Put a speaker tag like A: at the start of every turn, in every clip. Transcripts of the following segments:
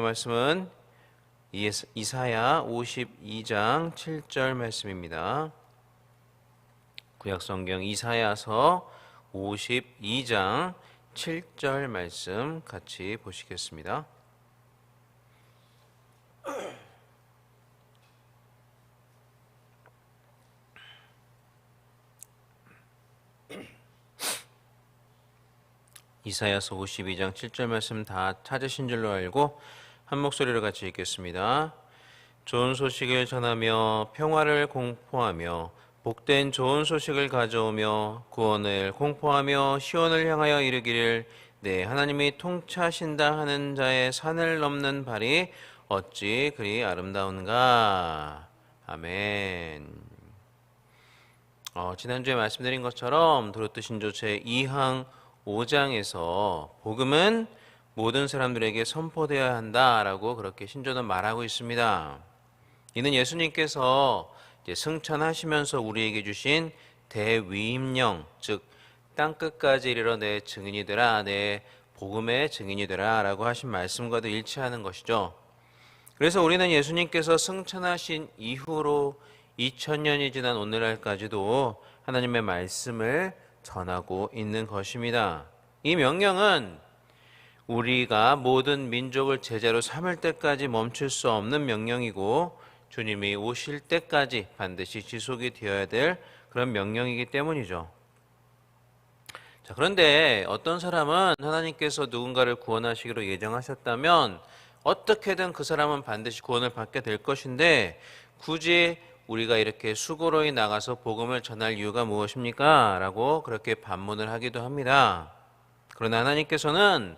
A: 말씀은 이스- 이사야 52장 7절 말씀입니다. 구약 성경 이사야서 52장 7절 말씀 같이 보시겠습니다. 이사야서 52장 7절 말씀 다 찾으신 줄로 알고 한 목소리로 같이 읽겠습니다. 좋은 소식을 전하며 평화를 공포하며 복된 좋은 소식을 가져오며 구원을 공포하며 시온을 향하여 이르기를 네 하나님이 통치하신다 하는 자의 산을 넘는 발이 어찌 그리 아름다운가 아멘. 어, 지난주에 말씀드린 것처럼 도로트 신조 제 2항 5장에서 복음은 모든 사람들에게 선포되어야 한다라고 그렇게 신조는 말하고 있습니다. 이는 예수님께서 승천하시면서 우리에게 주신 대위임령, 즉 땅끝까지 이르러 내 증인이 되라, 내 복음의 증인이 되라 라고 하신 말씀과도 일치하는 것이죠. 그래서 우리는 예수님께서 승천하신 이후로 2000년이 지난 오늘날까지도 하나님의 말씀을 전하고 있는 것입니다. 이 명령은 우리가 모든 민족을 제자로 삼을 때까지 멈출 수 없는 명령이고 주님이 오실 때까지 반드시 지속이 되어야 될 그런 명령이기 때문이죠. 자, 그런데 어떤 사람은 하나님께서 누군가를 구원하시기로 예정하셨다면 어떻게든 그 사람은 반드시 구원을 받게 될 것인데 굳이 우리가 이렇게 수고로이 나가서 복음을 전할 이유가 무엇입니까? 라고 그렇게 반문을 하기도 합니다. 그러나 하나님께서는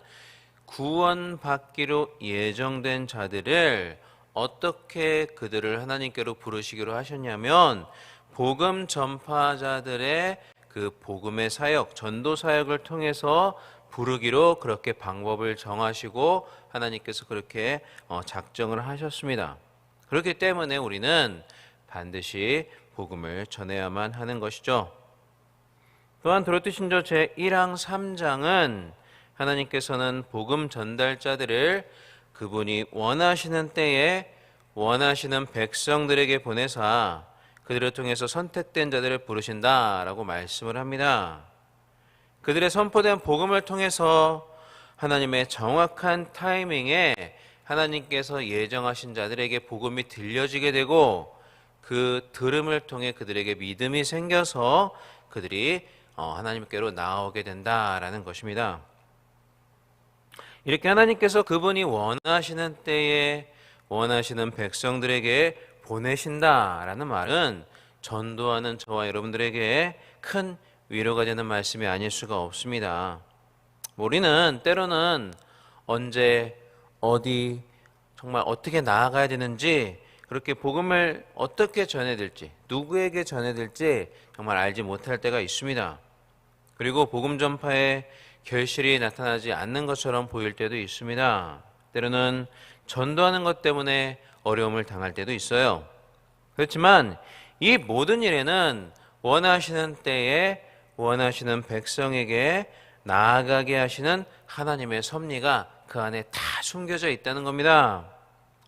A: 구원받기로 예정된 자들을 어떻게 그들을 하나님께로 부르시기로 하셨냐면 복음 전파자들의 그 복음의 사역, 전도 사역을 통해서 부르기로 그렇게 방법을 정하시고 하나님께서 그렇게 어, 작정을 하셨습니다. 그렇기 때문에 우리는 반드시 복음을 전해야만 하는 것이죠. 또한 도로트 신조 제 1항 3장은 하나님께서는 복음 전달자들을 그분이 원하시는 때에 원하시는 백성들에게 보내사 그들을 통해서 선택된 자들을 부르신다라고 말씀을 합니다. 그들의 선포된 복음을 통해서 하나님의 정확한 타이밍에 하나님께서 예정하신 자들에게 복음이 들려지게 되고 그 들음을 통해 그들에게 믿음이 생겨서 그들이 어, 하나님께로 나오게 된다라는 것입니다. 이렇게 하나님께서 그분이 원하시는 때에 원하시는 백성들에게 보내신다라는 말은 전도하는 저와 여러분들에게 큰 위로가 되는 말씀이 아닐 수가 없습니다. 우리는 때로는 언제 어디 정말 어떻게 나아가야 되는지 그렇게 복음을 어떻게 전해야 될지 누구에게 전해야 될지 정말 알지 못할 때가 있습니다. 그리고 복음 전파에 결실이 나타나지 않는 것처럼 보일 때도 있습니다. 때로는 전도하는 것 때문에 어려움을 당할 때도 있어요. 그렇지만 이 모든 일에는 원하시는 때에 원하시는 백성에게 나아가게 하시는 하나님의 섭리가 그 안에 다 숨겨져 있다는 겁니다.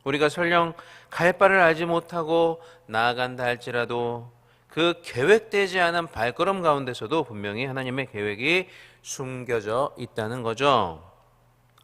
A: 우리가 설령 갈 바를 알지 못하고 나아간다 할지라도 그 계획되지 않은 발걸음 가운데서도 분명히 하나님의 계획이 숨겨져 있다는 거죠.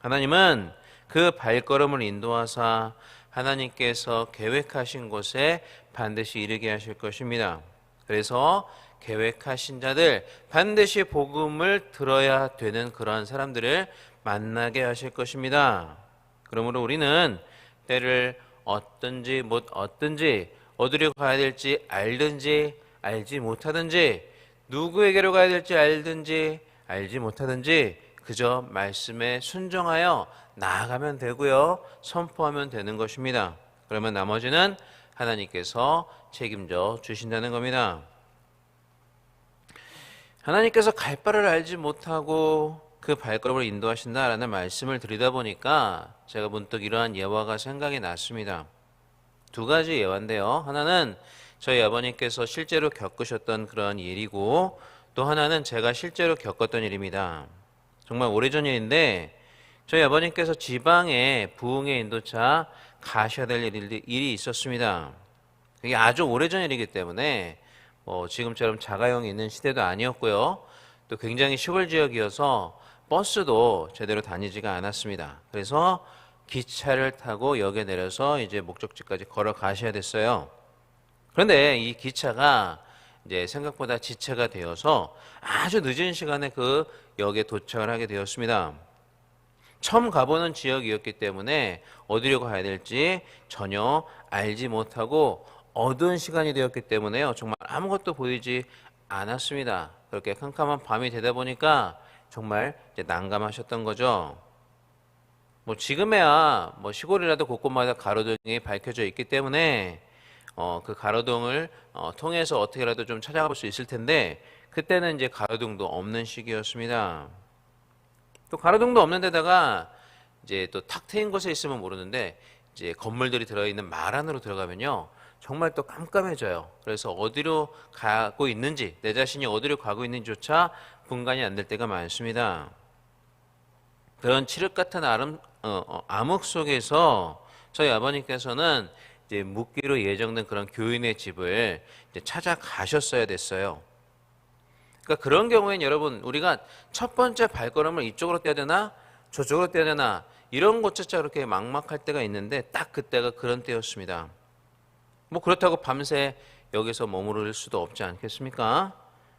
A: 하나님은 그 발걸음을 인도하사 하나님께서 계획하신 곳에 반드시 이르게 하실 것입니다. 그래서 계획하신 자들 반드시 복음을 들어야 되는 그러한 사람들을 만나게 하실 것입니다. 그러므로 우리는 때를 어떤지 못 어떤지 어디로 가야 될지 알든지 알지 못하든지 누구에게로 가야 될지 알든지 알지 못하든지 그저 말씀에 순종하여 나아가면 되고요. 선포하면 되는 것입니다. 그러면 나머지는 하나님께서 책임져 주신다는 겁니다. 하나님께서 갈 바를 알지 못하고 그 발걸음을 인도하신다라는 말씀을 드리다 보니까 제가 문득 이러한 예화가 생각이 났습니다. 두 가지 예화인데요. 하나는 저희 아버님께서 실제로 겪으셨던 그런 일이고 또 하나는 제가 실제로 겪었던 일입니다. 정말 오래전 일인데 저희 아버님께서 지방에 부흥의 인도차 가셔야 될 일이, 있었습니다. 그게 아주 오래전 일이기 때문에 뭐 지금처럼 자가용이 있는 시대도 아니었고요. 또 굉장히 시골 지역이어서 버스도 제대로 다니지가 않았습니다. 그래서 기차를 타고 역에 내려서 이제 목적지까지 걸어 가셔야 됐어요. 그런데 이 기차가 이제 생각보다 지체가 되어서 아주 늦은 시간에 그 역에 도착을 하게 되었습니다. 처음 가보는 지역이었기 때문에 어디로 가야 될지 전혀 알지 못하고 어두운 시간이 되었기 때문에요. 정말 아무것도 보이지 않았습니다. 그렇게 캄캄한 밤이 되다 보니까 정말 난감하셨던 거죠. 뭐 지금에야 뭐 시골이라도 곳곳마다 가로등이 밝혀져 있기 때문에 어, 그 가로등을 어, 통해서 어떻게라도 좀 찾아가 볼수 있을 텐데 그때는 이제 가로등도 없는 시기였습니다. 또 가로등도 없는 데다가 이제 또 탁 트인 곳에 있으면 모르는데 이제 건물들이 들어있는 말 안으로 들어가면요 정말 또 깜깜해져요. 그래서 어디로 가고 있는지 내 자신이 어디로 가고 있는지조차 분간이 안 될 때가 많습니다. 그런 칠흑 같은 아름, 어, 어, 암흑 속에서 저희 아버님께서는 이제 묵기로 예정된 그런 교인의 집을 찾아가셨어야 됐어요. 그러니까 그런 경우엔 여러분 우리가 첫 번째 발걸음을 이쪽으로 떼야 되나 저쪽으로 떼야 되나 이런 것조차 그렇게 막막할 때가 있는데 딱 그때가 그런 때였습니다. 뭐 그렇다고 밤새 여기서 머무를 수도 없지 않겠습니까?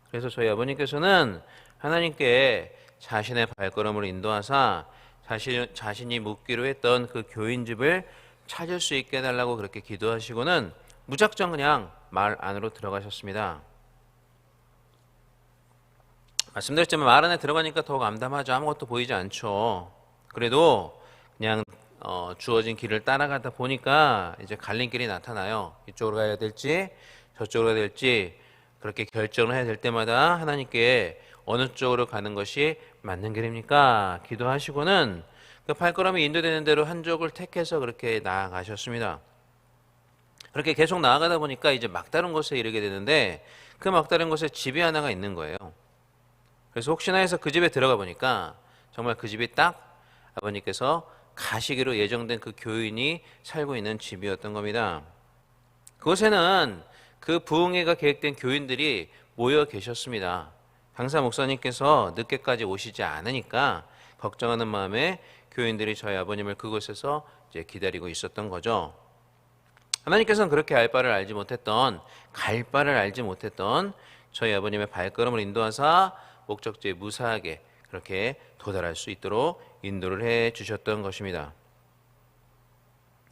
A: 그래서 저희 아버님께서는 하나님께 자신의 발걸음을 인도하사 자신, 자신이 묵기로 했던 그 교인집을 찾을 수 있게 해달라고 그렇게 기도하시고는 무작정 그냥 말 안으로 들어가셨습니다. 말씀드렸지만 말 안에 들어가니까 더욱 암담하죠. 아무것도 보이지 않죠. 그래도 그냥 어, 주어진 길을 따라가다 보니까 이제 갈림길이 나타나요. 이쪽으로 가야 될지 저쪽으로 가야 될지 그렇게 결정을 해야 될 때마다 하나님께 어느 쪽으로 가는 것이 맞는 길입니까? 기도하시고는 그 발걸음이 인도되는 대로 한쪽을 택해서 그렇게 나아가셨습니다. 그렇게 계속 나아가다 보니까 이제 막다른 곳에 이르게 되는데 그 막다른 곳에 집이 하나가 있는 거예요. 그래서 혹시나 해서 그 집에 들어가 보니까 정말 그 집이 딱 아버님께서 가시기로 예정된 그 교인이 살고 있는 집이었던 겁니다. 그곳에는 그 부흥회가 계획된 교인들이 모여 계셨습니다. 강사 목사님께서 늦게까지 오시지 않으니까 걱정하는 마음에 교인들이 저희 아버님을 그곳에서 이제 기다리고 있었던 거죠. 하나님께서는 그렇게 알 바를 알지 못했던 갈 바를 알지 못했던 저희 아버님의 발걸음을 인도하사 목적지에 무사하게 그렇게 도달할 수 있도록 인도를 해 주셨던 것입니다.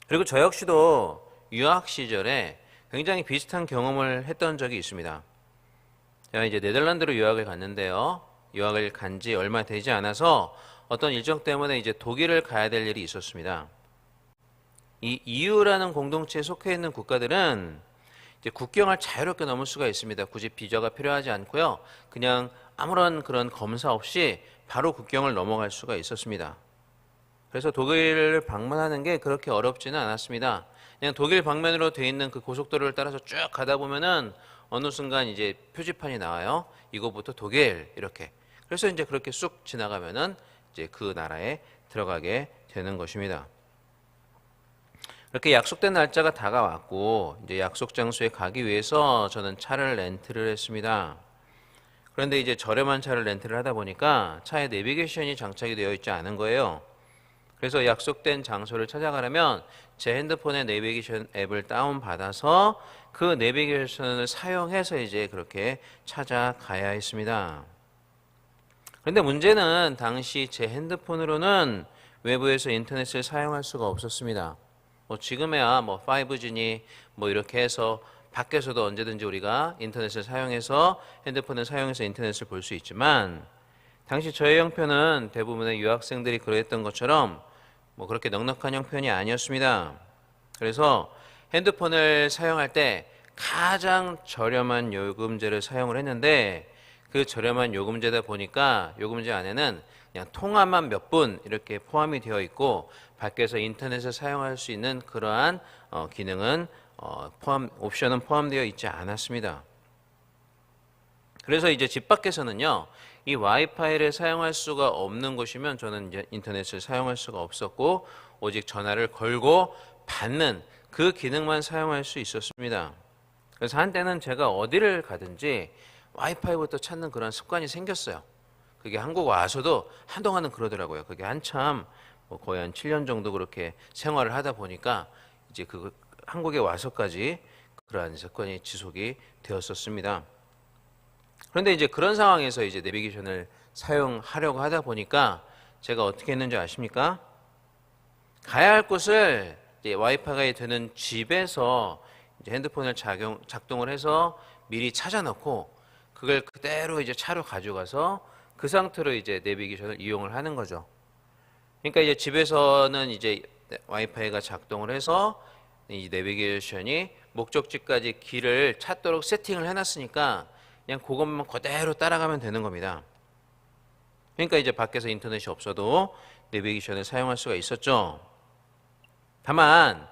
A: 그리고 저 역시도 유학 시절에 굉장히 비슷한 경험을 했던 적이 있습니다. 제가 이제 네덜란드로 유학을 갔는데요. 유학을 간 지 얼마 되지 않아서 어떤 일정 때문에 이제 독일을 가야 될 일이 있었습니다. 이 EU라는 공동체에 속해 있는 국가들은 이제 국경을 자유롭게 넘을 수가 있습니다. 굳이 비자가 필요하지 않고요. 그냥 아무런 그런 검사 없이 바로 국경을 넘어갈 수가 있었습니다. 그래서 독일을 방문하는 게 그렇게 어렵지는 않았습니다. 그냥 독일 방면으로 돼 있는 그 고속도로를 따라서 쭉 가다 보면은 어느 순간 이제 표지판이 나와요. 이거부터 독일 이렇게. 그래서 이제 그렇게 쑥 지나가면은 이제 그 나라에 들어가게 되는 것입니다. 이렇게 약속된 날짜가 다가왔고 이제 약속 장소에 가기 위해서 저는 차를 렌트를 했습니다. 그런데 이제 저렴한 차를 렌트를 하다 보니까 차에 내비게이션이 장착이 되어 있지 않은 거예요. 그래서 약속된 장소를 찾아가려면 제 핸드폰에 내비게이션 앱을 다운 받아서 그 내비게이션을 사용해서 이제 그렇게 찾아가야 했습니다. 그런데 문제는 당시 제 핸드폰으로는 외부에서 인터넷을 사용할 수가 없었습니다. 뭐 지금에야 뭐 5G니 뭐 이렇게 해서 밖에서도 언제든지 우리가 인터넷을 사용해서 핸드폰을 사용해서 인터넷을 볼 수 있지만 당시 저의 형편은 대부분의 유학생들이 그랬던 것처럼 뭐 그렇게 넉넉한 형편이 아니었습니다. 그래서 핸드폰을 사용할 때 가장 저렴한 요금제를 사용을 했는데 그 저렴한 요금제다 보니까 요금제 안에는 그냥 통화만 몇 분 이렇게 포함이 되어 있고 밖에서 인터넷을 사용할 수 있는 그러한 어, 기능은 어, 포함 옵션은 포함되어 있지 않았습니다. 그래서 이제 집 밖에서는요, 이 와이파이를 사용할 수가 없는 곳이면 저는 이제 인터넷을 사용할 수가 없었고, 오직 전화를 걸고 받는 그 기능만 사용할 수 있었습니다. 그래서 한때는 제가 어디를 가든지 와이파이부터 찾는 그런 습관이 생겼어요. 그게 한국 와서도 한동안은 그러더라고요. 그게 한참 뭐 거의 한 7년 정도 그렇게 생활을 하다 보니까 이제 그 한국에 와서까지 그러한 습관이 지속이 되었었습니다. 그런데 이제 그런 상황에서 이제 내비게이션을 사용하려고 하다 보니까 제가 어떻게 했는지 아십니까? 가야 할 곳을 와이파이가 되는 집에서 핸드폰을 작용, 작동을 해서 미리 찾아놓고 그걸 그대로 이제 차로 가져가서 그 상태로 이제 내비게이션을 이용을 하는 거죠. 그러니까 이제 집에서는 이제 와이파이가 작동을 해서 이 내비게이션이 목적지까지 길을 찾도록 세팅을 해놨으니까 그냥 그것만 그대로 따라가면 되는 겁니다. 그러니까 이제 밖에서 인터넷이 없어도 내비게이션을 사용할 수가 있었죠. 다만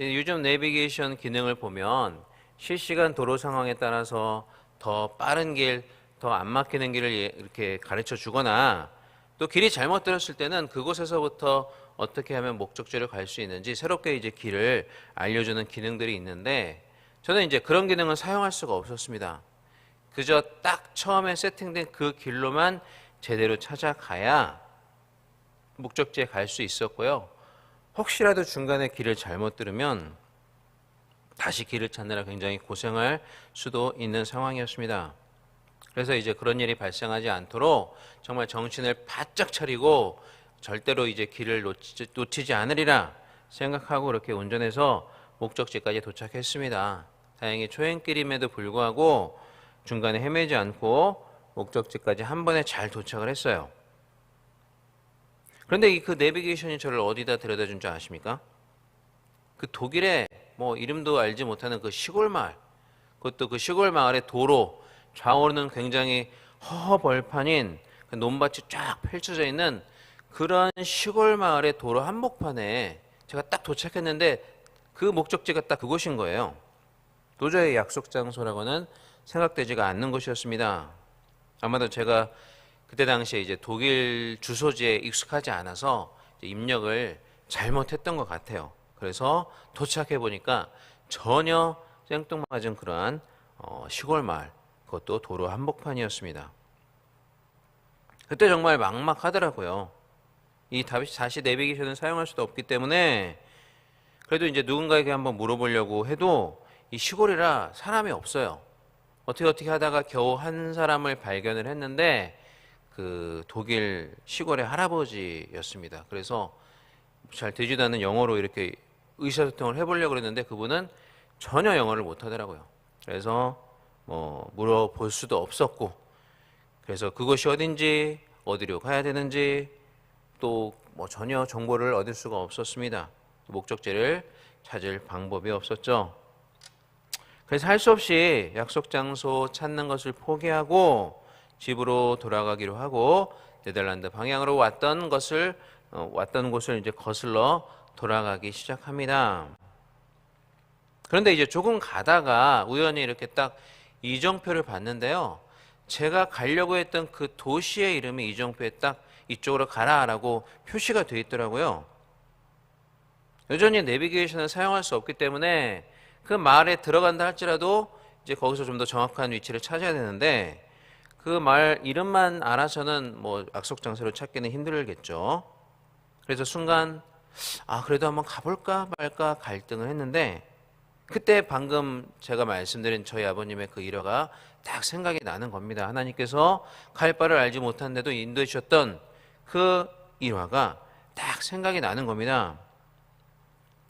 A: 요즘 내비게이션 기능을 보면 실시간 도로 상황에 따라서 더 빠른 길, 더 안 막히는 길을 예- 이렇게 가르쳐 주거나 또 길이 잘못 들었을 때는 그곳에서부터 어떻게 하면 목적지를 갈 수 있는지 새롭게 이제 길을 알려주는 기능들이 있는데 저는 이제 그런 기능은 사용할 수가 없었습니다. 그저 딱 처음에 세팅된 그 길로만 제대로 찾아가야 목적지에 갈 수 있었고요. 혹시라도 중간에 길을 잘못 들으면 다시 길을 찾느라 굉장히 고생할 수도 있는 상황이었습니다. 그래서 이제 그런 일이 발생하지 않도록 정말 정신을 바짝 차리고 절대로 이제 길을 놓치지, 놓치지 않으리라 생각하고 그렇게 운전해서 목적지까지 도착했습니다. 다행히 초행길임에도 불구하고 중간에 헤매지 않고 목적지까지 한 번에 잘 도착을 했어요. 그런데 이 그 내비게이션이 저를 어디다 데려다 준 줄 아십니까? 그 독일의 뭐 이름도 알지 못하는 그 시골 마을, 그것도 그 시골 마을의 도로 좌우는 굉장히 허허벌판인 그 논밭이 쫙 펼쳐져 있는 그런 시골 마을의 도로 한복판에 제가 딱 도착했는데 그 목적지가 딱 그곳인 거예요. 도저히 약속 장소라고는 생각되지가 않는 곳이었습니다. 아마도 제가 그때 당시에 이제 독일 주소지에 익숙하지 않아서 입력을 잘못했던 것 같아요. 그래서 도착해 보니까 전혀 생뚱맞은 그러한 어, 시골 마을, 그것도 도로 한복판이었습니다. 그때 정말 막막하더라고요. 이 다시 내비게이션을 사용할 수도 없기 때문에 그래도 이제 누군가에게 한번 물어보려고 해도 이 시골이라 사람이 없어요. 어떻게 어떻게 하다가 겨우 한 사람을 발견을 했는데 그 독일 시골의 할아버지였습니다. 그래서 잘 되지도 않는 영어로 이렇게 의사소통을 해보려고 그랬는데 그분은 전혀 영어를 못하더라고요. 그래서 뭐 물어볼 수도 없었고 그래서 그것이 어딘지 어디로 가야 되는지 또 뭐 전혀 정보를 얻을 수가 없었습니다. 목적지를 찾을 방법이 없었죠. 그래서 할 수 없이 약속 장소 찾는 것을 포기하고 집으로 돌아가기로 하고 네덜란드 방향으로 왔던 것을 어, 왔던 곳을 이제 거슬러 돌아가기 시작합니다. 그런데 이제 조금 가다가 우연히 이렇게 딱 이정표를 봤는데요. 제가 가려고 했던 그 도시의 이름이 이정표에 딱 이쪽으로 가라라고 표시가 되어 있더라고요. 여전히 내비게이션을 사용할 수 없기 때문에 그 마을에 들어간다 할지라도 이제 거기서 좀 더 정확한 위치를 찾아야 되는데 그말 이름만 알아서는 뭐 약속 장소를 찾기는 힘들겠죠. 그래서 순간 아 그래도 한번 가볼까 말까 갈등을 했는데 그때 방금 제가 말씀드린 저희 아버님의 그 일화가 딱 생각이 나는 겁니다. 하나님께서 갈 바를 알지 못한데도 인도해 주셨던 그 일화가 딱 생각이 나는 겁니다.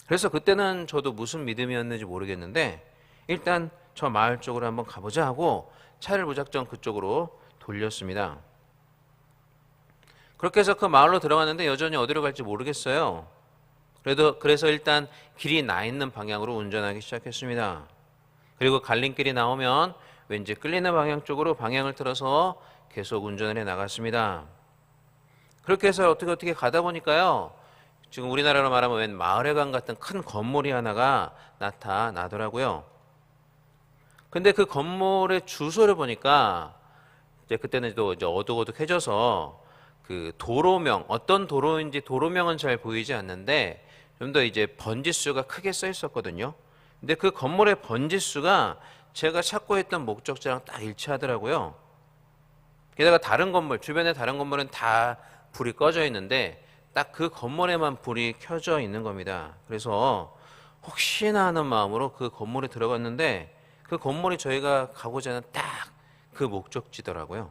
A: 그래서 그때는 저도 무슨 믿음이었는지 모르겠는데 일단 저 마을 쪽으로 한번 가보자 하고 차를 무작정 그쪽으로 돌렸습니다. 그렇게 해서 그 마을로 들어갔는데 여전히 어디로 갈지 모르겠어요. 그래도 그래서 일단 길이 나 있는 방향으로 운전하기 시작했습니다. 그리고 갈림길이 나오면 왠지 끌리는 방향 쪽으로 방향을 틀어서 계속 운전을 해 나갔습니다. 그렇게 해서 어떻게 어떻게 가다 보니까요. 지금 우리나라로 말하면 웬 마을회관 같은 큰 건물이 하나가 나타나더라고요. 근데 그 건물의 주소를 보니까 이제 그때는 또 이제 어둑어둑해져서 그 도로명 어떤 도로인지 도로명은 잘 보이지 않는데 좀 더 이제 번지수가 크게 써 있었거든요. 근데 그 건물의 번지수가 제가 찾고 있던 목적지랑 딱 일치하더라고요. 게다가 다른 건물 주변에 다른 건물은 다 불이 꺼져 있는데 딱 그 건물에만 불이 켜져 있는 겁니다. 그래서 혹시나 하는 마음으로 그 건물에 들어갔는데 그 건물이 저희가 가고자 하는 딱 그 목적지더라고요.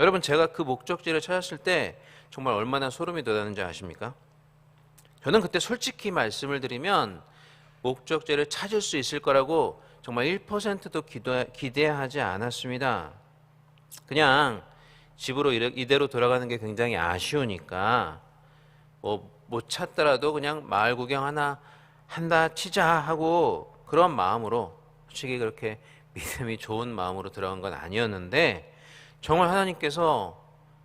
A: 여러분 제가 그 목적지를 찾았을 때 정말 얼마나 소름이 돋았는지 아십니까? 저는 그때 솔직히 말씀을 드리면 목적지를 찾을 수 있을 거라고 정말 1%도 기대, 기대하지 않았습니다. 그냥 집으로 이대로 돌아가는 게 굉장히 아쉬우니까 뭐 못 찾더라도 그냥 마을 구경 하나 한다 치자 하고 그런 마음으로 솔직히 그렇게 믿음이 좋은 마음으로 들어간 건 아니었는데 정말 하나님께서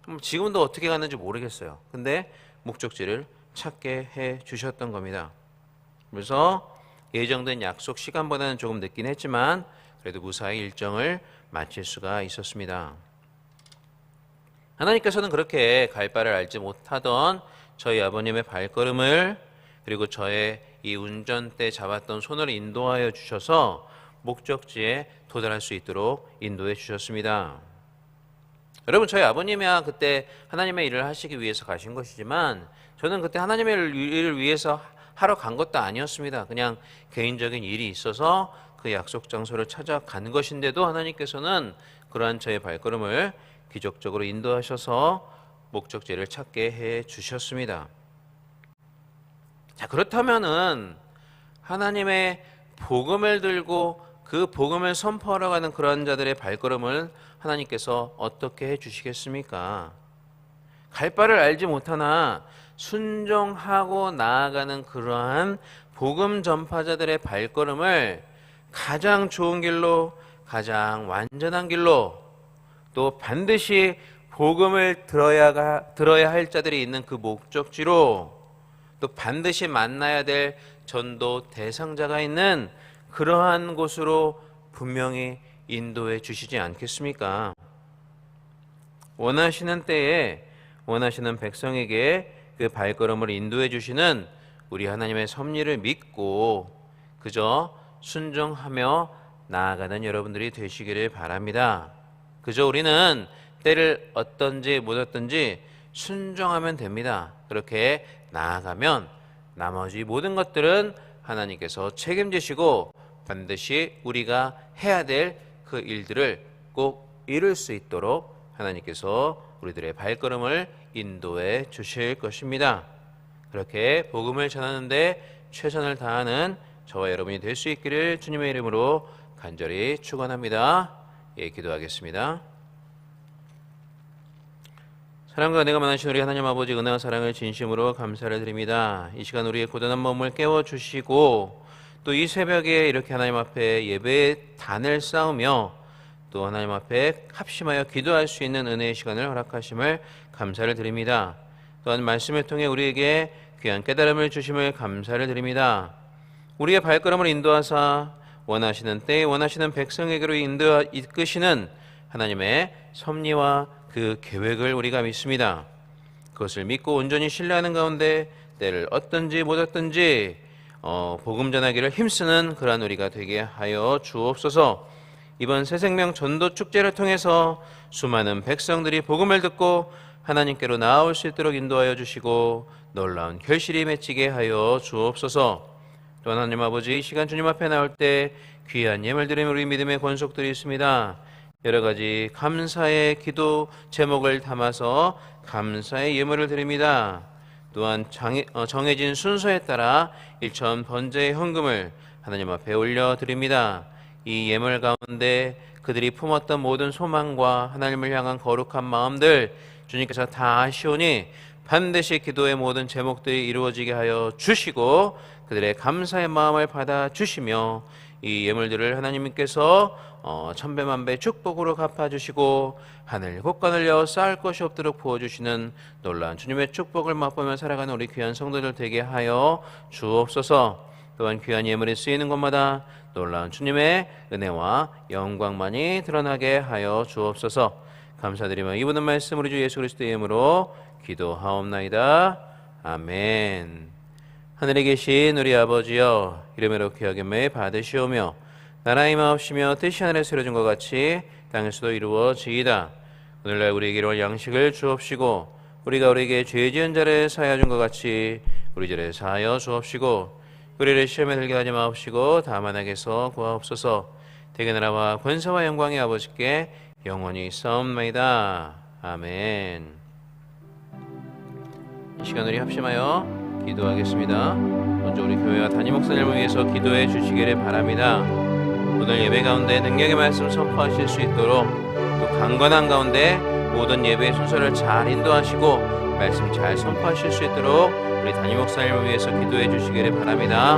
A: 좀 지금도 어떻게 갔는지 모르겠어요. 근데 목적지를 찾게 해 주셨던 겁니다. 그래서 예정된 약속 시간보다는 조금 늦긴 했지만 그래도 무사히 일정을 마칠 수가 있었습니다. 하나님께서는 그렇게 갈 바를 알지 못하던 저희 아버님의 발걸음을 그리고 저의 이 운전대 잡았던 손을 인도하여 주셔서 목적지에 도달할 수 있도록 인도해 주셨습니다. 여러분 저희 아버님이야 그때 하나님의 일을 하시기 위해서 가신 것이지만 저는 그때 하나님의 일을 위해서 하러 간 것도 아니었습니다. 그냥 개인적인 일이 있어서 그 약속 장소를 찾아간 것인데도 하나님께서는 그러한 저의 발걸음을 기적적으로 인도하셔서 목적지를 찾게 해 주셨습니다. 자, 그렇다면은 하나님의 복음을 들고 그 복음을 선포하러 가는 그러한 자들의 발걸음을 하나님께서 어떻게 해 주시겠습니까? 갈 바를 알지 못하나 순종하고 나아가는 그러한 복음 전파자들의 발걸음을 가장 좋은 길로 가장 완전한 길로 또 반드시 복음을 들어야 들어야 할 자들이 있는 그 목적지로 또 반드시 만나야 될 전도 대상자가 있는 그러한 곳으로 분명히 인도해 주시지 않겠습니까? 원하시는 때에 원하시는 백성에게 그 발걸음을 인도해 주시는 우리 하나님의 섭리를 믿고 그저 순종하며 나아가는 여러분들이 되시기를 바랍니다. 그저 우리는 때를 어떤지 못 어떤지 순종하면 됩니다. 그렇게 나아가면 나머지 모든 것들은 하나님께서 책임지시고 반드시 우리가 해야 될 그 일들을 꼭 이룰 수 있도록 하나님께서 우리들의 발걸음을 인도해 주실 것입니다. 그렇게 복음을 전하는데 최선을 다하는 저와 여러분이 될 수 있기를 주님의 이름으로 간절히 축원합니다. 예, 기도하겠습니다. 사랑과 은혜가 많으신 우리 하나님 아버지 은혜와 사랑을 진심으로 감사를 드립니다. 이 시간 우리의 고단한 몸을 깨워 주시고 또 이 새벽에 이렇게 하나님 앞에 예배의 단을 쌓으며 또 하나님 앞에 합심하여 기도할 수 있는 은혜의 시간을 허락하심을 감사를 드립니다. 또한 말씀을 통해 우리에게 귀한 깨달음을 주심을 감사를 드립니다. 우리의 발걸음을 인도하사 원하시는 때에 원하시는 백성에게로 인도 이끄시는 하나님의 섭리와 그 계획을 우리가 믿습니다. 그것을 믿고 온전히 신뢰하는 가운데 때를 어떤지 못 어떤지 어, 복음 전하기를 힘쓰는 그러한 우리가 되게 하여 주옵소서. 이번 새 생명 전도 축제를 통해서 수많은 백성들이 복음을 듣고 하나님께로 나아올 수 있도록 인도하여 주시고 놀라운 결실이 맺히게 하여 주옵소서. 또 하나님 아버지 이 시간 주님 앞에 나올 때 귀한 예물 드리는 우리 믿음의 권속들이 있습니다. 여러 가지 감사의 기도 제목을 담아서 감사의 예물을 드립니다. 또한 정해, 어, 정해 진 순서에 따라 일천 번제의 헌금을 하나님 앞에 올려 드립니다. 이 예물 가운데 그들이 품었던 모든 소망과 하나님을 향한 거룩한 마음들 주님께서 다 아시오니 반드시 기도의 모든 제목들이 이루어지게 하여 주시고 그들의 감사의 마음을 받아 주시며 이 예물들을 하나님께서 어, 천배만배 축복으로 갚아주시고 하늘 곳간을 여어 쌓을 것이 없도록 부어주시는 놀라운 주님의 축복을 맛보며 살아가는 우리 귀한 성도들 되게 하여 주옵소서 또한 귀한 예물이 쓰이는 곳마다 놀라운 주님의 은혜와 영광만이 드러나게 하여 주옵소서. 감사드리며 이분은 말씀 우리 주 예수 그리스도의 이름으로 기도하옵나이다. 아멘. 하늘에 계신 우리 아버지여 이름으로 귀하게 받으시오며 나라의 마옵시며 뜻이 하늘에서 이루어진 것 같이 땅에서도 이루어지이다. 오늘날 우리에게 이런 양식을 주옵시고 우리가 우리에게 죄 지은 자를 사하여 준 것 같이 우리 죄를 사하여 주옵시고 우리를 시험에 들게 하지 마옵시고 다만 악에서 구하옵소서. 대개 나라와 권세와 영광의 아버지께 영원히 있사옵나이다. 아멘. 이 시간 우리 합심하여 기도하겠습니다 먼저 우리 교회와 담임 목사님을 위해서 기도해 주시기를 바랍니다 오늘 예배 가운데 능력의 말씀 선포하실 수 있도록 또 강건한 가운데 모든 예배의 순서를 잘 인도하시고 말씀 잘 선포하실 수 있도록 우리 담임 목사님을 위해서 기도해 주시기를 바랍니다.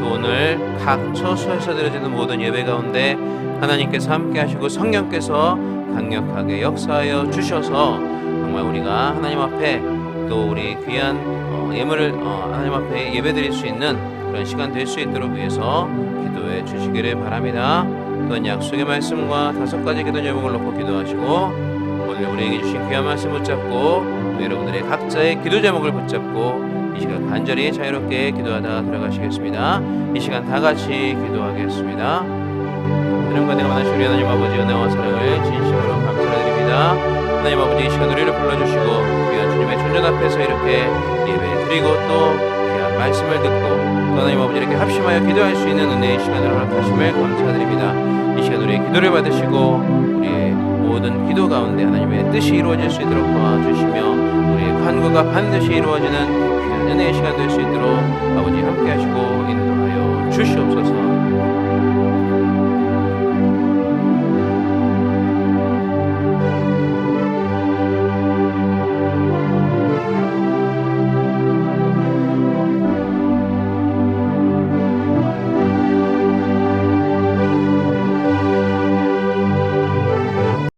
A: 또 오늘 각 처소에서 드려지는 모든 예배 가운데 하나님께서 함께 하시고 성령께서 강력하게 역사하여 주셔서 정말 우리가 하나님 앞에 또 우리 귀한 어, 예물을 어, 하나님 앞에 예배드릴 수 있는 그런 시간 될 수 있도록 위해서 기도해 주시기를 바랍니다. 또한 약속의 말씀과 다섯 가지 기도 제목을 놓고 기도하시고 오늘 우리에게 주신 귀한 말씀 붙잡고 또 여러분들의 각자의 기도 제목을 붙잡고 이 시간 간절히 자유롭게 기도하다 들어가시겠습니다. 이 시간 다 같이 기도하겠습니다. 하나님과 내가 만나신 우리 하나님 아버지 은혜와 사랑을 진심으로 감사드립니다. 하나님 아버지 이 시간 우리를 불러주시고 귀한 주님의 천년 앞에서 이렇게 예배 드리고 또 귀한 말씀을 듣고 또 하나님 아버지 이렇게 합심하여 기도할 수 있는 은혜의 시간을 허락하심을 감사드립니다. 이 시간 우리의 기도를 받으시고 우리의 모든 기도 가운데 하나님의 뜻이 이루어질 수 있도록 도와주시며 우리의 간구가 반드시 이루어지는 귀한 은혜의 시간 될 수 있도록 아버지 함께 하시고 인도하여 주시옵소서.